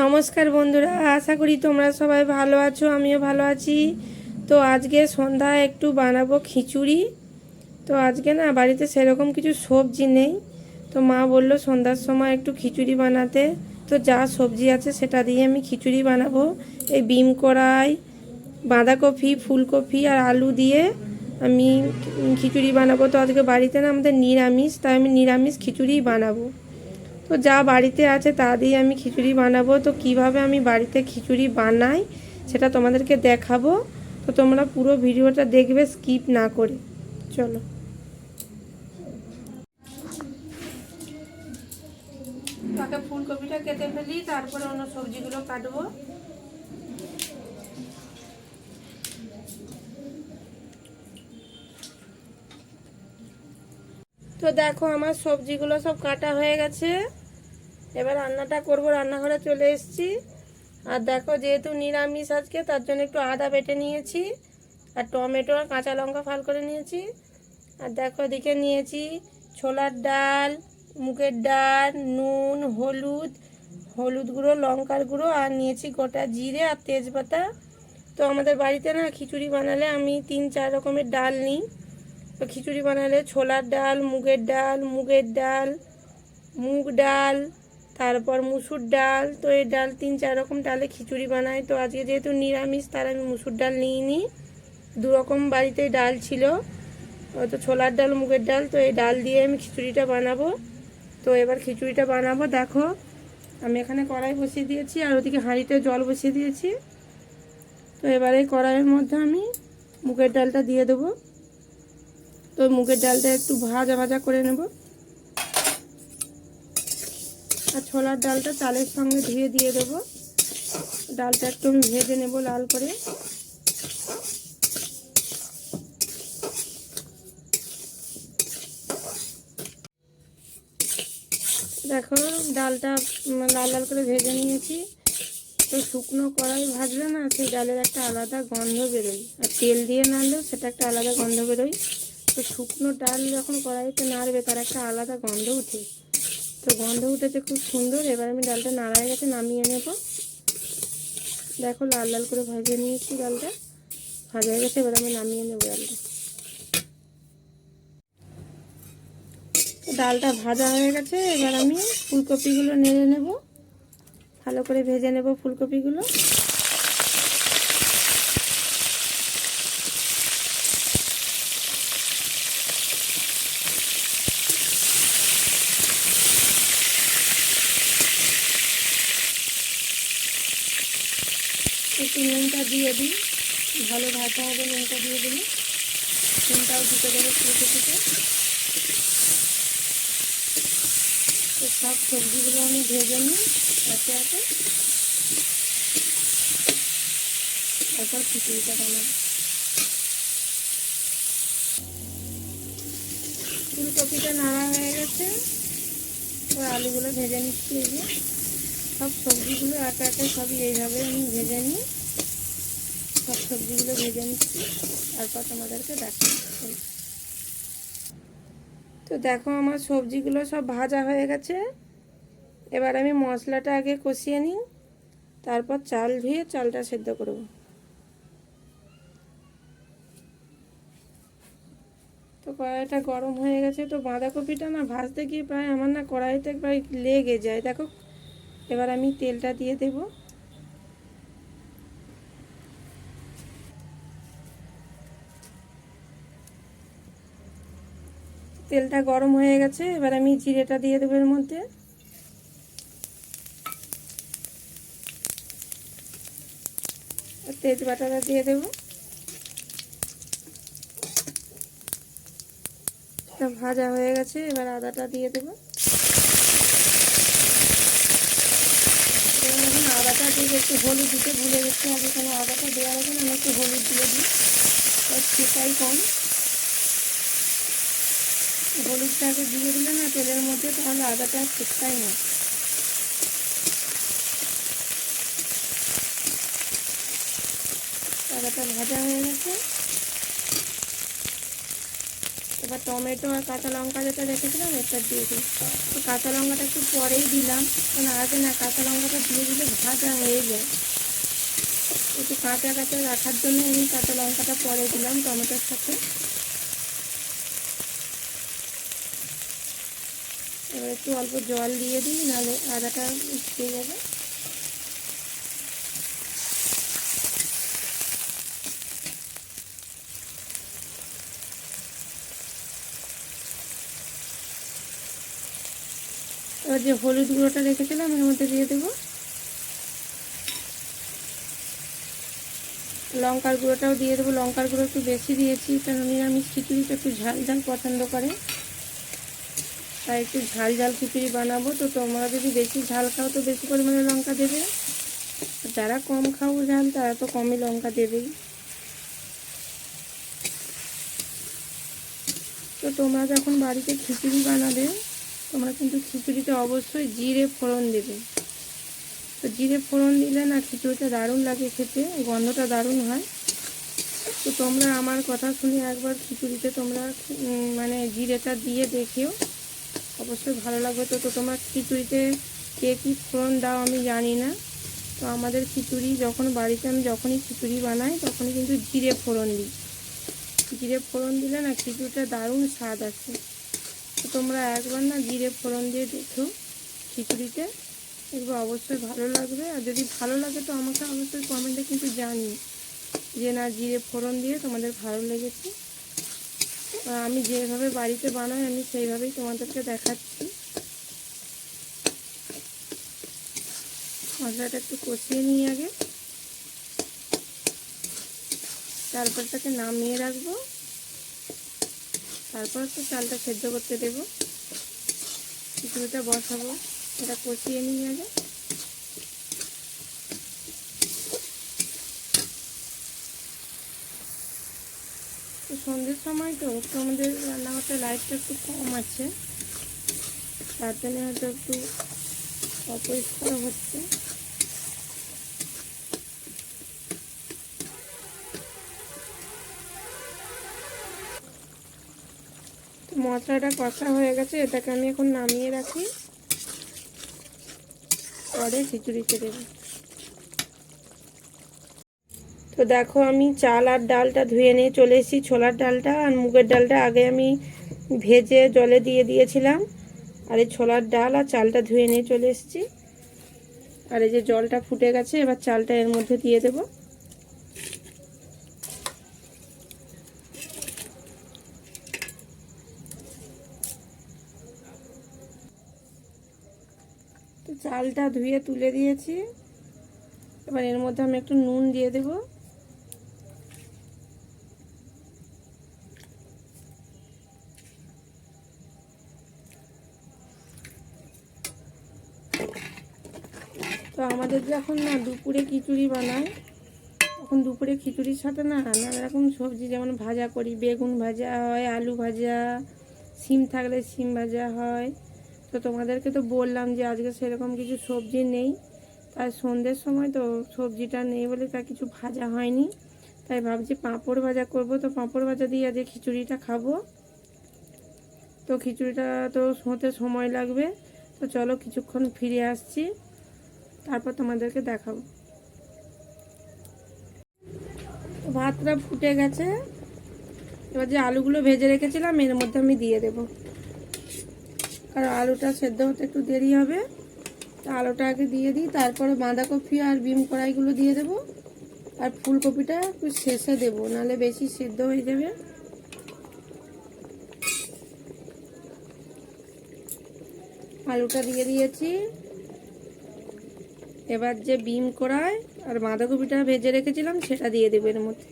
নমস্কার বন্ধুরা, আশা করি তোমরা সবাই ভালো আছো, আমিও ভালো আছি। তো আজকে সন্ধ্যায় একটু বানাবো খিচুড়ি। তো আজকে না বাড়িতে সেরকম কিছু সবজি নেই। তো মা বলল সন্ধ্যার সময় একটু খিচুড়ি বানাতে। তো যা সবজি আছে সেটা দিয়ে আমি খিচুড়ি বানাবো। এই বিম কড়াই, বাঁধাকপি, ফুলকপি আর আলু দিয়ে আমি খিচুড়ি বানাবো। তো আজকে বাড়িতে না আমাদের নিরামিষ, তাই আমি নিরামিষ খিচুড়ি বানাবো। তো যা বাড়িতে আছে তা দিয়ে আমি খিচুড়ি বানাবো। তো কীভাবে আমি বাড়িতে খিচুড়ি বানাই সেটা তোমাদেরকে দেখাবো। তো তোমরা পুরো ভিডিওটা দেখবে স্কিপ না করে। চলো। তাকে ফুলকপিটা কেটে ফেলি তারপরে অন্য সবজিগুলো কাটবো। তো দেখো আমার সবজিগুলো সব কাটা হয়ে গেছে। এবার রান্নাটা করব, রান্নাঘরে চলে এসেছি। আর দেখো, যেহেতু নিরামিষ আজকে, তার জন্য একটু আদা বেটে নিয়েছি, আর টমেটো আর কাঁচা লঙ্কা ফাল করে নিয়েছি। আর দেখো, এদিকে নিয়েছি ছোলার ডাল, মুগের ডাল, নুন, হলুদ হলুদ গুঁড়ো, লঙ্কার গুঁড়ো, আর নিয়েছি গোটা জিরে আর তেজপাতা। তো আমাদের বাড়িতে না, খিচুড়ি বানালে আমি তিন চার রকমের ডাল নিই। তো খিচুড়ি বানালে ছোলার ডাল, মুগের ডাল মুগের ডাল, মুগ ডাল তারপর মুসুর ডাল, তো এই ডাল তিন, চার রকম ডালে খিচুড়ি বানাই। তো আজকে যেহেতু নিরামিষ, তার আমি মুসুর ডাল নিইনি। দু রকম বাড়িতে ডাল ছিল। তো ছোলার ডাল, মুগের ডাল, তো এই ডাল দিয়ে আমি খিচুড়িটা বানাবো। তো এবার খিচুড়িটা বানাবো, দেখো। আমি এখানে কড়াই বসিয়ে দিয়েছি, আর ওদিকে হাঁড়িতে জল বসিয়ে দিয়েছি। তো এবারে কড়াইয়ের মধ্যে আমি মুগের ডালটা দিয়ে দেবো। তো মুগের ডালটা একটু ভাজা ভাজা করে নেব। আর ছোলার ডালটা চালের সঙ্গে ধুয়ে দিয়ে দেবো। ডালটা একটু আমি ভেজে নেব লাল করে। দেখো, ডালটা লাল লাল করে ভেজে নিয়েছি। তো শুকনো কড়াই ভাজলে না সেই ডালের একটা আলাদা গন্ধ বেরোয়। আর তেল দিয়ে নাড়লেও সেটা একটা আলাদা গন্ধ বেরোয়। তো শুকনো ডাল যখন কড়াইতে নাড়বে তার একটা আলাদা গন্ধ উঠে। তো গন্ধ উঠেছে খুব সুন্দর। এবার আমি ডালটা নাড়ায় গেছে নামিয়ে নেব। দেখো লাল লাল করে ভেজে নিয়েছি ডালটা। ভাজা হয়ে গেছে, এবার আমি নামিয়ে নেব ডালটা। ডালটা ভাজা হয়ে গেছে, এবার আমি ফুলকপিগুলো নেড়ে নেব। ভালো করে ভেজে নেব ফুলকপিগুলো একটু নুনটা দিয়ে দিই ভালো ভাজা হবে নুনটা দিয়ে দিলে। নুনটাও দিতে দেবো ফুটে ফুটে তো সব সবজিগুলো আমি ভেজে নিই একে একে। তারপর খিচুড়িটা বানাবো। ফুলকপিটা নাড়া হয়ে গেছে। এবার আলুগুলো ভেজে নিচ্ছি এই যে। সব সবজিগুলো একে একে সবই এইভাবে আমি ভেজে নিই। সব সবজিগুলো ভেজে নিচ্ছি তারপর তোমাদেরকে দেখাচ্ছি। তো দেখো আমার সবজিগুলো সব ভাজা হয়ে গেছে। এবার আমি মশলাটা আগে কষিয়ে নিই, তারপর চাল ধুয়ে চালটা সেদ্ধ করব। তো কড়াইটা গরম হয়ে গেছে, তো বাঁধাকপিটা না ভাজতে গিয়ে প্রায় আমার না কড়াইতে প্রায় লেগে যায়। দেখো, এবার আমি তেলটা দিয়ে দেব। তেলটা গরম হয়ে গেছে, এবার আমি জিরেটা দিয়ে দেবো এর মধ্যে। তেজপাতাটা দিয়ে দেবো। ভাজা হয়ে গেছে, এবার আদাটা দিয়ে দেবো। আদাটা দিয়ে একটু হলুদ দিতে ভুলে গেছি, আগে কোনো আদাটা দেওয়ার আগে আমি একটু হলুদ দিয়ে দিই। সেটাই কম হলুদটাকে দিয়ে দিলে না তেলের মধ্যে তাহলে আদাটা ঠিকঠাই না। আদাটা ভাজা হয়ে গেছে। এবার টমেটো আর কাঁচা লঙ্কা যেটা রেখেছিলাম এটা দিয়ে দিই। তো কাঁচা লঙ্কাটা একটু পরেই দিলাম। কারণ আগে না কাঁচা লঙ্কাটা দিয়ে দিলে ভাজা হয়ে যায়। একটু কাঁচা কাঁচা রাখার জন্য আমি কাঁচা লঙ্কাটা পরে দিলাম টমেটোর সাথে। এবার একটু অল্প জল দিয়ে দিই, নাহলে আদাটা শুকিয়ে যাবে। এবার যে হলুদ গুঁড়োটা রেখেছিলাম, এর মধ্যে দিয়ে দেবো। লঙ্কার গুঁড়োটাও দিয়ে দেবো। লঙ্কার গুঁড়ো একটু বেশি দিয়েছি কারণ নিরামিষ খিচুড়িটা একটু ঝাল ঝাল পছন্দ করে। তাই একটু ঝাল ঝাল খিচুড়ি বানাবো। তো তোমরা যদি বেশি ঝাল খাও, তো বেশি পরিমাণে লঙ্কা দেবে। যারা কম খাও ঝাল, তারা তো কমই লঙ্কা দেবেই। তো তোমরা যখন বাড়িতে খিচুড়ি বানাবে, তোমরা কিন্তু খিচুড়িতে অবশ্যই জিরে ফোড়ন দেবে। তো জিরে ফোড়ন দিলে না খিচুড়িটা দারুণ লাগে খেতে, গন্ধটা দারুণ হয়। তো তোমরা আমার কথা শুনে একবার খিচুড়িতে তোমরা মানে জিরেটা দিয়ে দেখেও অবশ্যই ভালো লাগবে। তো তো তোমরা খিচুড়িতে কে কী ফোড়ন দাও আমি জানি না। তো আমাদের খিচুড়ি যখন বাড়িতে আমি যখনই খিচুড়ি বানাই তখনই কিন্তু জিরে ফোড়ন দিই। জিরে ফোড়ন দিলে না খিচুড়িটা দারুণ স্বাদ আছে তো তোমরা একবার না জিরে ফোড়ন দিয়ে দেখো খিচুড়িতে। দেখবে অবশ্যই ভালো লাগবে। আর যদি ভালো লাগে তো আমাকে অবশ্যই কমেন্টে কিন্তু জানি যে না জিরে ফোড়ন দিয়ে তোমাদের ভালো লেগেছে। আমি যেভাবে বাড়িতে বানাই, আমি সেইভাবেই তোমাদেরকে দেখাচ্ছি। মশলাটা একটু কষিয়ে নিই আগে। তারপর তাকে নামিয়ে রাখব। তারপর তো চালটা সেদ্ধ করতে দেবো। খিচুড়িটা বসাবো। এটা কষিয়ে নিই আগে। সন্ধ্যের সময় তো একটু আমাদের রান্নাঘরটা লাইটটা একটু কম আছে। তার জন্য হয়তো একটু অপরিষ্কার হচ্ছে। মশলাটা কষা হয়ে গেছে, এটাকে আমি এখন নামিয়ে রাখি। পরে খিচুড়িতে দেবো তো দেখো আমি চাল আর ডালটা ধুয়ে নিয়ে চলে এসেছি, ছোলার ডালটা আর মুগের ডালটা আগে আমি ভেজে জলে দিয়ে দিয়েছিলাম। আর এই ছোলার ডাল আর চালটা ধুয়ে নিয়ে চলে এসেছি। আর এই যে জলটা ফুটে গেছে, এবার চালটা এর মধ্যে দিয়ে দেব। চালটা ধুয়ে তুলে দিয়েছি। এবার এর মধ্যে আমি একটু নুন দিয়ে দেব। তো আমাদের যখন না দুপুরে খিচুড়ি বানায় তখন দুপুরে খিচুড়ির সাথে না নানা রকম সবজি, যেমন ভাজা করি, বেগুন ভাজা হয়, আলু ভাজা সিম থাকলে সিম ভাজা হয়। তো তোমাদেরকে তো বললাম যে আজকে সেরকম কিছু সবজি নেই, তাই সন্ধ্যের সময় তো সবজিটা নেই বলে তা কিছু ভাজা হয়নি। তাই ভাবছি পাঁপড় ভাজা করব, তো পাঁপড় ভাজা দিয়ে আজকে খিচুড়িটা খাব। তো খিচুড়িটা তো হতে সময় লাগবে, তো চলো কিছুক্ষণ ফিরে আসছি। তারপর তোমাদেরকে দেখাবো। ভাতটা ফুটে গেছে। এবার যে আলুগুলো ভেজে রেখেছিলাম, এর মধ্যে আমি দিয়ে দেব। কারণ আলুটা সেদ্ধ হতে একটু দেরি হবে। তা আলুটা আগে দিয়ে দিই, তারপরে বাঁধাকপি আর বিম কড়াইগুলো দিয়ে দেবো। আর ফুলকপিটা একটু শেষে দেবো, নাহলে বেশি সেদ্ধ হয়ে যাবে। আলুটা দিয়ে দিয়েছি। এবার যে বিম কড়াই আর বাঁধাকপিটা ভেজে রেখেছিলাম, সেটা দিয়ে দেবো এর মধ্যে।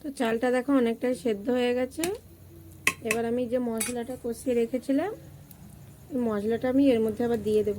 তো চালটা দেখো অনেকটাই সেদ্ধ হয়ে গেছে। এবার আমি যে মশলাটা কষিয়ে রেখেছিলাম মশলাটা আমি এর মধ্যে আবার দিয়ে দেব।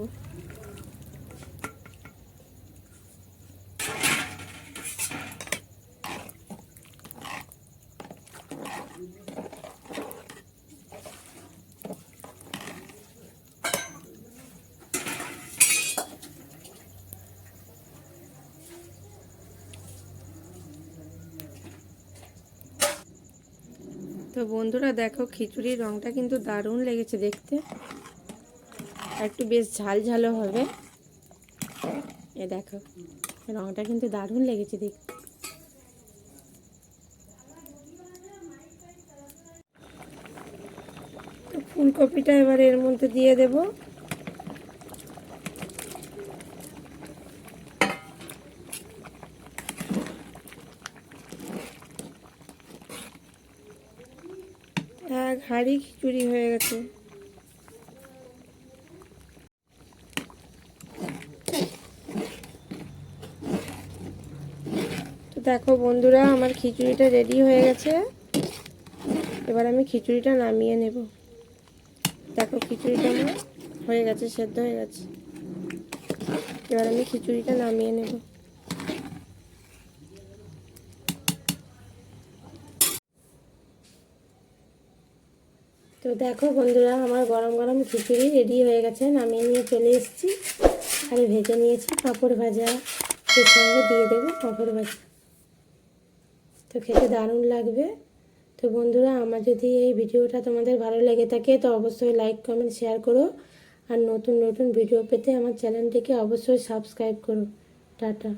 তো বন্ধুরা দেখো খিচুড়ির রংটা কিন্তু দারুণ লেগেছে দেখতে। একটু বেশ ঝাল ঝালও হবে। এ দেখো, রংটা কিন্তু দারুণ লেগেছে দেখতে ফুলকপিটা এবার এর মধ্যে দিয়ে দেব এক হাঁড়ি খিচুড়ি হয়ে গেছে। তো দেখো বন্ধুরা, আমার খিচুড়িটা রেডি হয়ে গেছে। এবার আমি খিচুড়িটা নামিয়ে নেব। দেখো খিচুড়িটা আমার হয়ে গেছে, সেদ্ধ হয়ে গেছে। এবার আমি খিচুড়িটা নামিয়ে নেব। তো দেখো বন্ধুরা, আমার গরম গরম খিচুড়ি রেডি হয়ে গেছে, নামিয়ে নিয়ে চলে এসেছি। আর ভেজে নিয়েছি পাঁপড় ভাজা। এর সঙ্গে দিয়ে দেবো পাঁপড় ভাজা। তো খেতে দারুণ লাগবে। তো বন্ধুরা, আমার যদি এই ভিডিওটা তোমাদের ভালো লেগে থাকে, তো অবশ্যই লাইক কমেন্ট শেয়ার করো। আর নতুন নতুন ভিডিও পেতে আমার চ্যানেলটিকে অবশ্যই সাবস্ক্রাইব করো। টাটা।